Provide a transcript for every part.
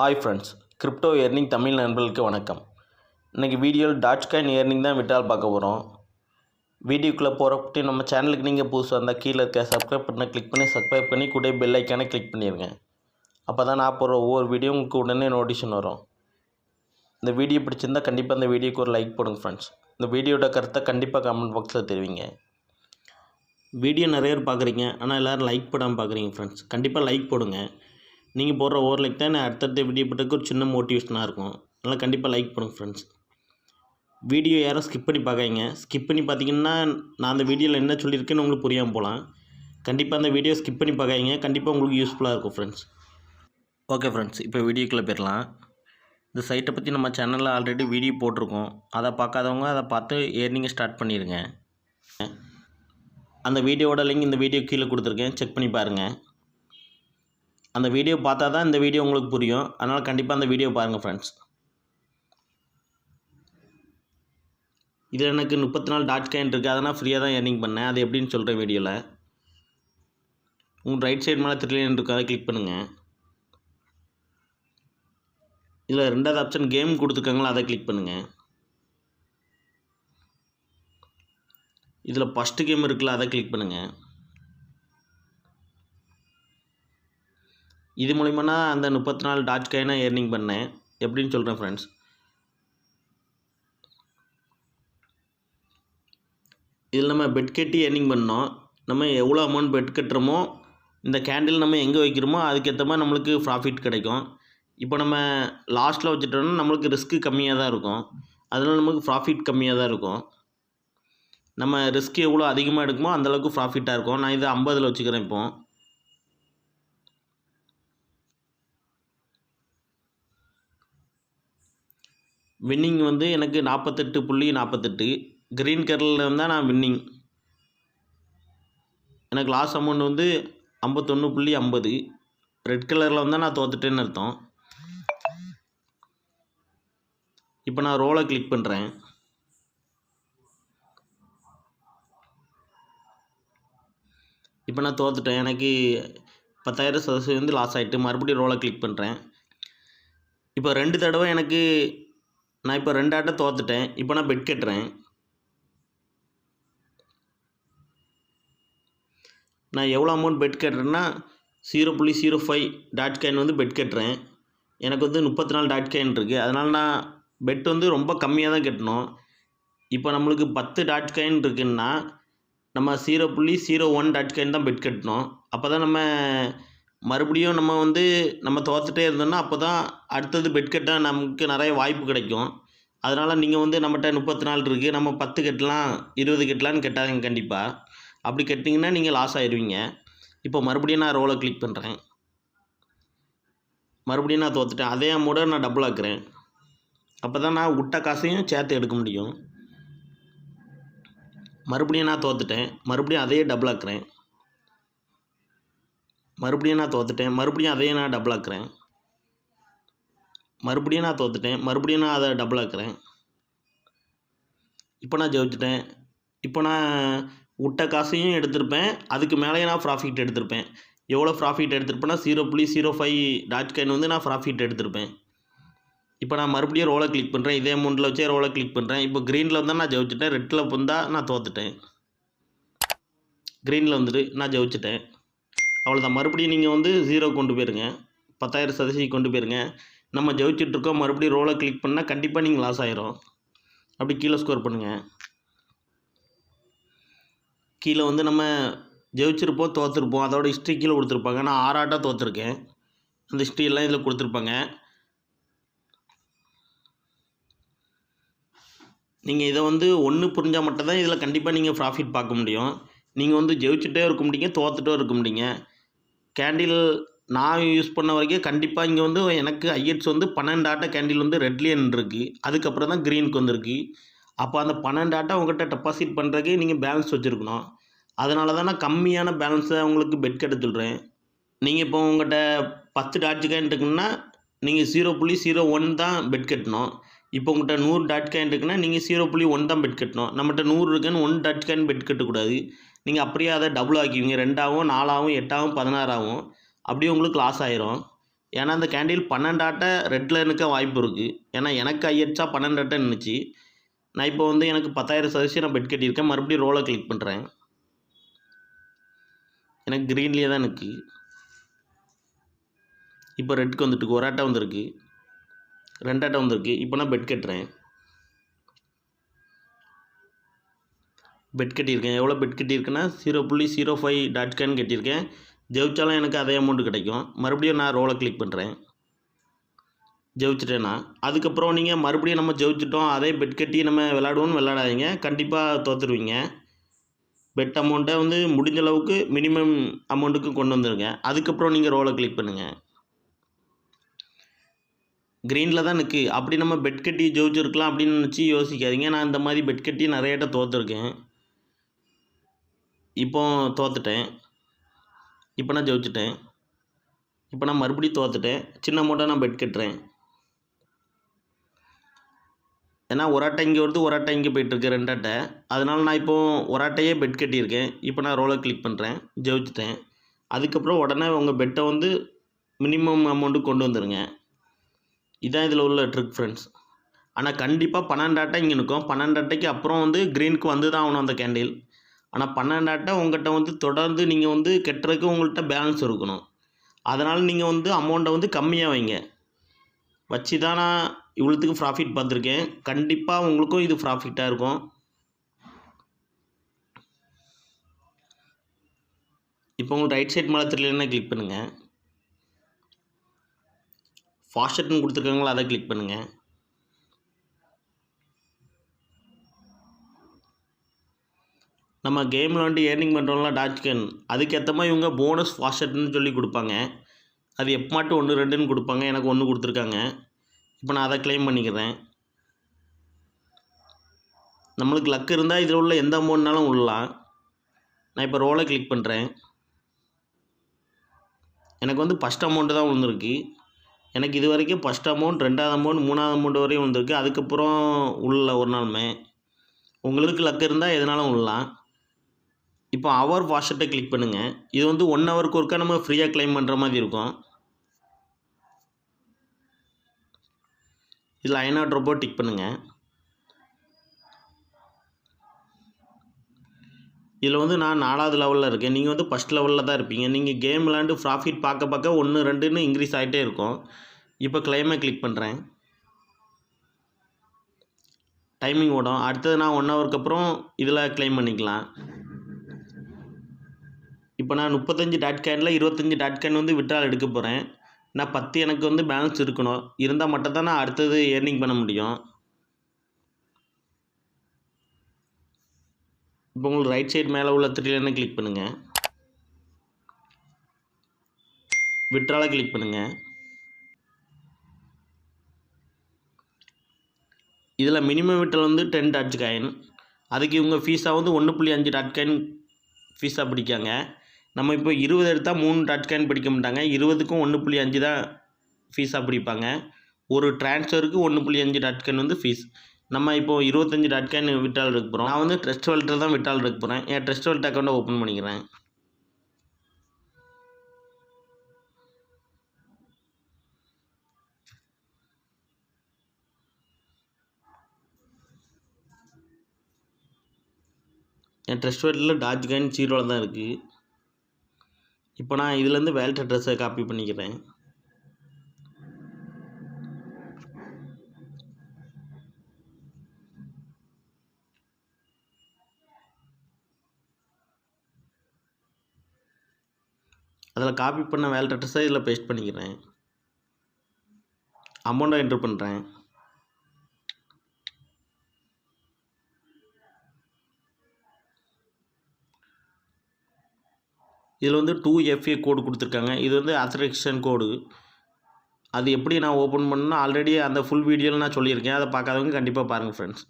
Hi friends crypto earning Tamil நண்பர்களுக்கு வணக்கம். இன்றைக்கி வீடியோவில் டாட்ச் காயின் ஏர்னிங் தான் விட்டால் பார்க்க போகிறோம் வீடியோக்குள்ளே போகிறப்பட்டு நம்ம சேனலுக்கு நீங்கள் புதுசாக இருந்தால் கீழே இருக்க சப்ஸ்கிரைப் பண்ண கிளிக் பண்ணி சப்ஸ்கிரைப் பண்ணி கூட பெல் ஐக்கானே கிளிக் பண்ணிடுங்க அப்போ தான் நான் போகிற ஒவ்வொரு வீடியோ உங்களுக்கு உடனே நோட்டிஷன் வரும். இந்த வீடியோ பிடிச்சிருந்தா கண்டிப்பாக அந்த வீடியோக்கு ஒரு லைக் போடுங்க ஃப்ரெண்ட்ஸ் இந்த வீடியோட கருத்தை கண்டிப்பாக கமெண்ட் பாக்ஸில் தெரிவிங்க. வீடியோ நிறைய பேர் பார்க்குறீங்க. ஆனால் எல்லோரும் லைக் போடாமல் பார்க்குறீங்க ஃப்ரெண்ட்ஸ் கண்டிப்பாக லைக் போடுங்க. நீங்கள் போடுற ஓவர் லைக் தான் நான் அடுத்தடுத்த வீடியோ ஒரு சின்ன மோட்டிவேஷனாக இருக்கும். அதனால் கண்டிப்பாக லைக் பண்ணுங்கள் ஃப்ரெண்ட்ஸ் வீடியோ யாரும் ஸ்கிப் பண்ணி பார்க்காதீங்க. ஸ்கிப் பண்ணி பார்த்தீங்கன்னா நான் அந்த வீடியோவில் என்ன சொல்லியிருக்கேன்னு உங்களுக்கு புரியாமல் போகலாம். கண்டிப்பாக அந்த வீடியோ ஸ்கிப் பண்ணி பார்க்காதீங்க. கண்டிப்பாக உங்களுக்கு யூஸ்ஃபுல்லாக இருக்கும் ஃப்ரெண்ட்ஸ் ஓகே ஃப்ரெண்ட்ஸ் இப்போ வீடியோக்குள்ளே போயிடலாம். இந்த சைட்டை பற்றி நம்ம சேனலில் ஆல்ரெடி வீடியோ போட்டிருக்கோம். அதை பார்க்காதவங்க அதை பார்த்து ஏர்னிங்கை ஸ்டார்ட் பண்ணிடுங்க அந்த வீடியோவோட லிங்க் இந்த வீடியோ கீழே கொடுத்துருக்கேன். செக் பண்ணி பாருங்கள் அந்த வீடியோ பார்த்தா தான் இந்த வீடியோ உங்களுக்கு புரியும். அதனால் கண்டிப்பாக அந்த வீடியோ பாருங்கள் ஃப்ரெண்ட்ஸ் இதில் எனக்கு முப்பத்தி நாலு டாட் காயின் இருக்குது அதனால் ஃப்ரீயாக தான் ஏர்னிங் பண்ணேன். அது எப்படின்னு சொல்கிறேன் வீடியோவில் உங்கள் ரைட் சைடு மேலே த்ரில்லியன் இருக்கும் அதை கிளிக் பண்ணுங்கள் இதில் ரெண்டாவது ஆப்ஷன் கேம் கொடுத்துருக்காங்களா அதை கிளிக் பண்ணுங்கள் இதில் ஃபஸ்ட்டு கேம் இருக்குல்ல அதை கிளிக் பண்ணுங்கள் இது மூலிமா அந்த முப்பத்தி நாலு டாட் காயினை ஏர்னிங் பண்ணேன். எப்படின்னு சொல்கிறேன் ஃப்ரெண்ட்ஸ் இதில் நம்ம பெட் கட்டி ஏர்னிங் பண்ணோம். நம்ம எவ்வளோ அமௌண்ட் பெட் கட்டுறோமோ இந்த கேண்டில் நம்ம எங்கே வைக்கிறோமோ அதுக்கேற்ற மாதிரி நம்மளுக்கு ப்ராஃபிட் கிடைக்கும். இப்போ நம்ம லாஸ்ட்டில் வச்சுட்டோம்னா நம்மளுக்கு ரிஸ்க்கு கம்மியாக தான் இருக்கும். அதனால் நமக்கு ப்ராஃபிட் கம்மியாக தான் இருக்கும். நம்ம ரிஸ்க் எவ்வளோ அதிகமாக எடுக்குமோ அந்தளவுக்கு ப்ராஃபிட்டாக இருக்கும். நான் இதை ஐம்பதில் வச்சுக்கிறேன் இப்போது வின்னிங் வந்து எனக்கு நாற்பத்தெட்டு புள்ளி நாற்பத்தெட்டு க்ரீன் கலரில் இருந்தால் நான் வின்னிங் எனக்கு லாஸ் அமௌண்ட் வந்து ஐம்பத்தொன்று புள்ளி ஐம்பது. ரெட் கலரில் வந்தால் நான் தோத்துட்டேன்னு அர்த்தம். இப்போ நான் ரோலை கிளிக் பண்ணுறேன் இப்போ நான் தோத்துட்டேன். எனக்கு பத்தாயிரம் சதவீதம் வந்து லாஸ் ஆகிட்டு மறுபடியும் ரோலை கிளிக் பண்ணுறேன் இப்போ ரெண்டு தடவை எனக்கு நான் இப்போ ரெண்டு ஆட்டை தோத்துட்டேன். இப்போ நான் பெட் கட்டுறேன். நான் எவ்வளோ அமௌண்ட் பெட் கட்டுறேன்னா ஜீரோ புள்ளி ஜீரோ ஃபைவ் டாட் காயின் வந்து பெட் கட்டுறேன். எனக்கு வந்து முப்பத்தி நாலு டாட் காயின் இருக்குது அதனால் நான் பெட் வந்து ரொம்ப கம்மியாக தான் கட்டணும். இப்போ நம்மளுக்கு பத்து டாட் காயின் இருக்குன்னா நம்ம ஜீரோ புள்ளி ஜீரோ ஒன் டாட் காயின் தான் பெட் கட்டணும். அப்போ தான் நம்ம மறுபடியும் நம்ம வந்து நம்ம தோத்துட்டே இருந்தோம்னா அப்போ தான் அடுத்தது பெட் கட்ட நமக்கு நிறைய வாய்ப்பு கிடைக்கும். அதனால் நீங்கள் வந்து நம்மகிட்ட முப்பத்தி நாலு இருக்குது நம்ம பத்து கட்டலாம் இருபது கட்டலான்னு கெட்டாங்க கண்டிப்பாக அப்படி கட்டிங்கன்னா நீங்கள் லாஸ் ஆயிடுவீங்க இப்போ மறுபடியும் நான் ரோலை கிளிக் பண்ணுறேன் மறுபடியும் நான் தோத்துட்டேன். அதே அமௌண்ட்டை நான் டபுள் ஆக்குறேன். அப்போ தான் நான் விட்ட காசையும் சேர்த்து எடுக்க முடியும். மறுபடியும் நான் தோத்துட்டேன். மறுபடியும் அதையே டபுள் ஆக்குறேன். மறுபடியும் நான் தோத்துட்டேன். மறுபடியும் அதையே நான் டபுள் ஆக்குறேன். மறுபடியும் நான் தோத்துட்டேன். மறுபடியும் நான் அதை டபுள் ஆக்குறேன். இப்போ நான் ஜெயிச்சிட்டேன். இப்போ நான் விட்ட காசையும் எடுத்திருப்பேன். அதுக்கு மேலேயே நான் ப்ராஃபிட் எடுத்திருப்பேன். எவ்வளோ ப்ராஃபிட் எடுத்திருப்பேன்னா ஜீரோ புள்ளி ஜீரோ ஃபைவ் டாட் காயின் வந்து நான் ப்ராஃபிட் எடுத்திருப்பேன். இப்போ நான் மறுபடியும் ரோலை கிளிக் பண்ணுறேன் இதே அமௌண்ட்டில் வச்சே ரோலை கிளிக் பண்ணுறேன் இப்போ க்ரீனில் வந்தால் நான் ஜெயிச்சிட்டேன். ரெட்டில் வந்தால் நான் தோத்துட்டேன். க்ரீனில் வந்துட்டு நான் ஜெயிச்சிட்டேன். அவ்வளோதான் மறுபடியும் நீங்கள் வந்து ஜீரோ கொண்டு போயிருங்க. பத்தாயிரம் சதவீதம் கொண்டு போயிருங்க. நம்ம ஜெயிச்சிட்ருக்கோம் மறுபடியும் ரோலை கிளிக் பண்ணால் கண்டிப்பாக நீங்கள் லாஸ் ஆயிரும். அப்படி கீழே ஸ்கோர் பண்ணுங்கள் கீழே வந்து நம்ம ஜெயிச்சிருப்போம் தோற்றுருப்போம் அதோட ஹிஸ்ட்ரி கீழே கொடுத்துருப்பாங்க. நான் ஆறாட்டாக தோற்றுருக்கேன் அந்த ஹிஸ்ட்ரியெல்லாம் இதில் கொடுத்துருப்பாங்க. நீங்கள் இதை வந்து ஒன்று புரிஞ்சால் மட்டும்தான் இதில் கண்டிப்பாக நீங்கள் ப்ராஃபிட் பார்க்க முடியும். நீங்கள் வந்து ஜெயிச்சுட்டே இருக்க முடியுங்க தோத்துட்டே இருக்க முடியுங்க கேண்டில் நான் யூஸ் பண்ண வரைக்கும் கண்டிப்பாக இங்கே வந்து எனக்கு ஐஎட்ஸ் வந்து பன்னெண்டு ஆட்டை கேண்டில் வந்து ரெட்லியன் இருக்குது அதுக்கப்புறம் தான் க்ரீனுக்கு வந்திருக்கு. அப்போ அந்த பன்னெண்டு ஆட்டை உங்கள்கிட்ட டெபாசிட் பண்ணுறதுக்கு நீங்கள் பேலன்ஸ் வச்சுருக்கணும். அதனால தான் நான் கம்மியான பேலன்ஸை உங்களுக்கு பெட் கட்ட சொல்கிறேன் நீங்கள் இப்போ உங்கள்கிட்ட பத்து டாட் காயின் இருக்குன்னா நீங்கள் ஜீரோ புள்ளி ஜீரோ ஒன் தான் பெட் கட்டணும். இப்போ உங்கள்கிட்ட நூறு டாட் காயின் இருக்குன்னா நீங்கள் ஜீரோ புள்ளி ஒன் தான் பெட் கட்டணும். நம்மகிட்ட நூறு இருக்குன்னு ஒன் டாட் காயின் பெட் கட்டக்கூடாது. நீங்கள் அப்படியே அதை டபுள் ஆக்கிவிங்க ரெண்டாகவும் நாலாகவும் எட்டாகவும் பதினாறாகவும் அப்படியே உங்களுக்கு லாஸ் ஆயிரும். ஏன்னா அந்த கேண்டில் பன்னெண்டு ரெட்டில் இருக்க வாய்ப்பு இருக்குது ஏன்னா எனக்கு ஐயடிச்சா பன்னெண்டு நின்றுச்சு நான் இப்போ வந்து எனக்கு பத்தாயிரம் சதவீதம் நான் பெட் கட்டியிருக்கேன். மறுபடியும் ரோலை கிளிக் பண்ணுறேன் எனக்கு க்ரீன்லேயே தான் நிற்கு இப்போ ரெட்டுக்கு வந்துட்டுருக்கு. ஒரு ஆட்டை வந்திருக்கு. ரெண்டாட்டம் வந்திருக்கு. இப்போ நான் பெட் கட்டுறேன். பெட் கட்டியிருக்கேன். எவ்வளோ பெட் கட்டியிருக்கேன்னா ஜீரோ புள்ளி ஜீரோ ஃபைவ் டாட் கான் கட்டியிருக்கேன். ஜெயிச்சாலும் எனக்கு அதே அமௌண்ட்டு கிடைக்கும். மறுபடியும் நான் ரோலை கிளிக் பண்ணுறேன் ஜெயிச்சிட்டேன்னா அதுக்கப்புறம் நீங்கள் மறுபடியும் நம்ம ஜெயிச்சிட்டோம். அதே பெட் கட்டி நம்ம விளாடுவோன்னு விளாடாதீங்க கண்டிப்பாக தோற்றுருவீங்க பெட் அமௌண்ட்டை வந்து முடிஞ்ச அளவுக்கு மினிமம் அமௌண்ட்டுக்கு கொண்டு வந்துடுங்க அதுக்கப்புறம் நீங்கள் ரோலை கிளிக் பண்ணுங்கள் க்ரீனில் தான் நிற்கு அப்படி நம்ம பெட் கட்டி ஜெயிச்சிருக்கலாம் அப்படின்னு நினச்சி யோசிக்காதீங்க. நான் இந்த மாதிரி பெட் கட்டி நிறைய இடம் தோற்றுருக்கேன் இப்போ தோத்துட்டேன். இப்போ நான் ஜெயிச்சிட்டேன். இப்போ நான் மறுபடியும் தோத்துட்டேன். சின்ன அமௌண்ட்டாக நான் பெட் கட்டுறேன். ஏன்னா ஒரு இங்கே வருது ஒரு இங்கே போயிட்டுருக்கு ரெண்டு அதனால் நான் இப்போ ஒராட்டையே பெட் கட்டியிருக்கேன். இப்போ நான் ரோலை கிளிக் பண்ணுறேன் ஜெயிச்சிட்டேன். அதுக்கப்புறம் உடனே உங்கள் பெட்டை வந்து மினிமம் அமௌண்ட்டு கொண்டு வந்துடுங்க இதுதான் இதில் உள்ள ட்ரிக் ஃப்ரெண்ட்ஸ் ஆனால் கண்டிப்பாக பன்னெண்டாட்டை இங்கே நிற்கும். பன்னெண்டாட்டைக்கு அப்புறம் வந்து க்ரீனுக்கு வந்து தான் ஆகணும் அந்த கேண்டில் ஆனால் பன்னெண்டாட்டை உங்கள்கிட்ட வந்து தொடர்ந்து நீங்கள் வந்து கட்டுறதுக்கு உங்கள்கிட்ட பேலன்ஸ் இருக்கணும். அதனால் நீங்கள் வந்து அமௌண்ட்டை வந்து கம்மியாக வைங்க. வச்சு தான் நான் இவ்வளோத்துக்கு ப்ராஃபிட் பார்த்துருக்கேன். கண்டிப்பாக உங்களுக்கும் இது ப்ராஃபிட்டாக இருக்கும். இப்போ உங்களுக்கு ரைட் சைட் மேலே தெரியலன்னா கிளிக் பண்ணுங்கள் ஃபாஸ்ட்னு கொடுத்துருக்காங்களா அதை கிளிக் பண்ணுங்கள் நம்ம கேமில் வந்துட்டு ஏர்னிங் பண்ணுறோம்ல டாட்கன் அதுக்கேற்ற மாதிரி இவங்க போனஸ் ஃபாஸ்ட்னு சொல்லி கொடுப்பாங்க. அது எப்போ மட்டும் ஒன்று ரெண்டுன்னு கொடுப்பாங்க. எனக்கு ஒன்று கொடுத்துருக்காங்க. இப்போ நான் அதை க்ளைம் பண்ணிக்கிறேன். நம்மளுக்கு லக் இருந்தால் இதில் உள்ள எந்த அமௌண்ட்னாலும் விடலாம் நான் இப்போ ரோலை கிளிக் பண்ணுறேன் எனக்கு வந்து ஃபஸ்ட் அமௌண்ட்டு தான் விழுந்துருக்கு எனக்கு இது வரைக்கும் ஃபஸ்ட் அமௌண்ட் ரெண்டாவது அமௌண்ட் மூணாவது அமௌண்ட் வரையும் வந்திருக்கு. அதுக்கப்புறம் உள்ள ஒரு நாளுமே உங்களுக்கு லக் இருந்தால் எதனாலும் விடலாம் இப்போ அவர் வாஷட்டை கிளிக் பண்ணுங்கள் இது வந்து ஒன் ஹவருக்கு ஒருக்கா நம்ம ஃப்ரீயாக கிளைம் பண்ணுற மாதிரி இருக்கும். இதில் ஐநாட் ரோபோ டிக் பண்ணுங்கள் இதில் வந்து நான் நாலாவது லெவலில் இருக்கேன். நீங்கள் வந்து ஃபஸ்ட் லெவலில் தான் இருப்பீங்க. நீங்கள் கேம் விளாண்டு ப்ராஃபிட் பார்க்க பார்க்க ஒன்று ரெண்டுன்னு இன்க்ரீஸ் ஆகிட்டே இருக்கும். இப்போ கிளைமை கிளிக் பண்ணுறேன் டைமிங் ஓடும். அடுத்தது நான் ஒன் ஹவருக்கு அப்புறம் இதில் க்ளைம் பண்ணிக்கலாம். இப்போ நான் முப்பத்தஞ்சு டாட் கேனில் இருபத்தஞ்சி டாட் கேன் வந்து விட்ரால் எடுக்க போகிறேன் நான் பத்து எனக்கு வந்து பேலன்ஸ் இருக்கணும். இருந்தால் மட்டும் தான் நான் அடுத்தது ஏர்னிங் பண்ண முடியும். இப்போ உங்களுக்கு ரைட் சைடு மேலே உள்ள த்ரீலன்னு கிளிக் பண்ணுங்கள் விட்ரால கிளிக் பண்ணுங்கள் இதில் மினிமம் விட்ரல் வந்து டென் டாட் காயின் அதுக்கு இவங்க ஃபீஸாக வந்து ஒன்று புள்ளி அஞ்சு டாட் காயின் ஃபீஸாக பிடிக்காங்க. நம்ம இப்போ இருபது எடுத்தால் மூணு டாட் காயின் பிடிக்க மாட்டாங்க. இருபதுக்கும் ஒன்று புள்ளி அஞ்சு தான் ஃபீஸாக பிடிப்பாங்க. ஒரு ட்ரான்ஸ்ஃபருக்கு ஒன்று புள்ளி அஞ்சு டாட் காயின் வந்து ஃபீஸ் நம்ம இப்போது இருபத்தஞ்சி டாட் காயின் விட்டால் எடுக்க போகிறோம் நான் வந்து ட்ரெஸ்ட் வால்ட்டில் தான் விட்டால் எடுக்க போகிறேன் என் ட்ரெஸ்ட் வால்ட் அக்கௌண்ட்டை ஓப்பன் பண்ணிக்கிறேன். என் ட்ரெஸ்ட் வேல்ட்டில் டாட் காயின் ஜீரோவில் தான் இருக்குது இப்போ நான் இதுலேருந்து வேல்ட் அட்ரஸை காப்பி பண்ணிக்கிறேன். அதில் காப்பி பண்ண வேல்ட் அட்ரஸை இதில் பேஸ்ட் பண்ணிக்கிறேன். அமௌண்ட்டை என்ட்ரு பண்ணுறேன் இதில் வந்து டூ எஃப்ஏ கோடு கொடுத்துருக்காங்க. இது வந்து அத்தரேக்ஷன் கோடு அது எப்படி நான் ஓப்பன் பண்ணணும் ஆல்ரெடி அந்த ஃபுல் வீடியோவில் நான் சொல்லியிருக்கேன். அதை பார்க்காதவங்க கண்டிப்பாக பாருங்கள் ஃப்ரெண்ட்ஸ்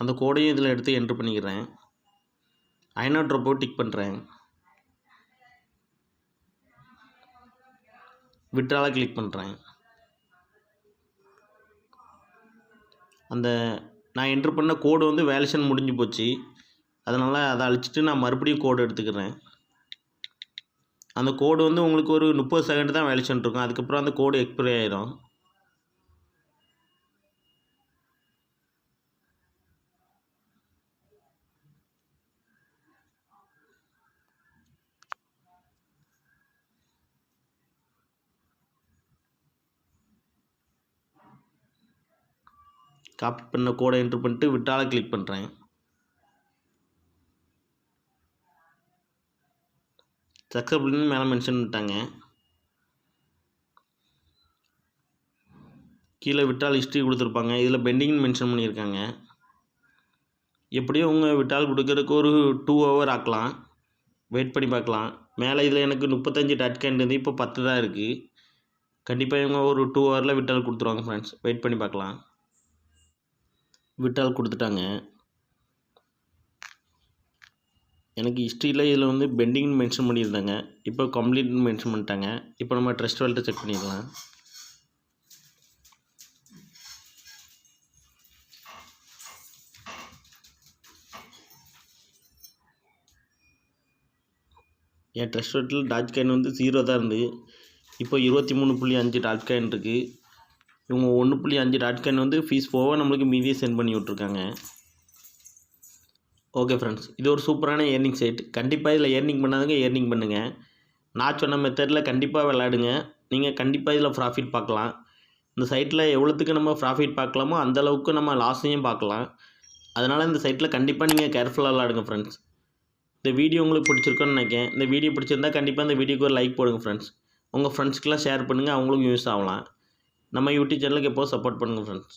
அந்த கோடையும் இதில் எடுத்து என்ட்ரு பண்ணிக்கிறேன். ஐநாட் ட்ரோப்போ டிக் பண்ணுறேன் விட்ரால கிளிக் பண்ணுறேன் அந்த நான் என்ட்ரு பண்ண கோடு வந்து வேலேஷன் முடிஞ்சு போச்சு. அதனால் அதை அழிச்சிட்டு நான் மறுபடியும் கோடு எடுத்துக்கிறேன். அந்த கோடு வந்து உங்களுக்கு ஒரு முப்பது செகண்ட் தான் வேலேஷன் இருக்கும். அதுக்கப்புறம் அந்த கோடு எக்ஸ்பிரி ஆயிரும். காப்பி பண்ண கோடை என்ட்ரு பண்ணிட்டு விட்டால கிளிக் பண்ணுறேன் சக்ஸஸ்ஃபுல்னு மேலே மென்ஷன் பண்ணிட்டாங்க. கீழே விட்டால் ஹிஸ்ட்ரி கொடுத்துருப்பாங்க. இதில் பெண்டிங்னு மென்ஷன் பண்ணியிருக்காங்க. எப்படியும் உங்கள் விட்டால் கொடுக்கறதுக்கு ஒரு டூ ஹவர் ஆக்கலாம். வெயிட் பண்ணி பார்க்கலாம். மேலே இதில் எனக்கு முப்பத்தஞ்சு டச் கேண்ட் இருந்து இப்போ பத்து தான் இருக்குது கண்டிப்பாக இவங்க ஒரு டூ ஹவரில் விட்டால் கொடுத்துருவாங்க ஃப்ரெண்ட்ஸ் வெயிட் பண்ணி பார்க்கலாம். விட்டால் கொடுத்துட்டாங்க. எனக்கு ஹிஸ்ட்ரியில் இதில் வந்து பெண்டிங்னு மென்ஷன் பண்ணியிருந்தாங்க. இப்போ கம்ப்ளீட்னு மென்ஷன் பண்ணிட்டாங்க. இப்போ நம்ம ட்ரெஸ்ட் வேல்ட்டை செக் பண்ணிடலாம். என் ட்ரெஸ்ட் வேல்ட்டில் டாஜ் காயின் வந்து ஜீரோ தான் இருந்து. இப்போ இருபத்தி மூணு புள்ளி அஞ்சு டாஜ் காயின் இருக்குது இவங்க ஒன்று புள்ளி அஞ்சு டாட் காயின் வந்து ஃபீஸ் போக நம்மளுக்கு மீதியை சென்ட் பண்ணி விட்ருக்காங்க ஓகே ஃப்ரெண்ட்ஸ் இது ஒரு சூப்பரான ஏர்னிங் சைட் கண்டிப்பாக இதில் ஏர்னிங் பண்ணாதவங்க ஏர்னிங் பண்ணுங்கள் நான் சொன்ன மெத்தடில் கண்டிப்பாக விளாடுங்க நீங்கள் கண்டிப்பாக இதில் ப்ராஃபிட் பார்க்கலாம். இந்த சைட்டில் எவ்வளோத்துக்கு நம்ம ப்ராஃபிட் பார்க்கலாமோ அந்த அளவுக்கு நம்ம லாஸையும் பார்க்கலாம். அதனால் இந்த சைட்டில் கண்டிப்பாக நீங்கள் கேர்ஃபுல்லாக விளாடுங்க ஃப்ரெண்ட்ஸ் இந்த வீடியோ உங்களுக்கு பிடிச்சிருக்கோன்னு நினைக்கிறேன். இந்த வீடியோ பிடிச்சிருந்தா கண்டிப்பாக இந்த வீடியோக்கு ஒரு லைக் போடுங்க ஃப்ரெண்ட்ஸ் உங்கள் ஃப்ரெண்ட்ஸ்க்கெலாம் ஷேர் பண்ணுங்கள் அவங்களுக்கும் யூஸ் ஆகலாம். நம்ம யூடியூப் சேனலுக்கு எப்போது சப்போர்ட் பண்ணுங்கள் ஃப்ரெண்ட்ஸ்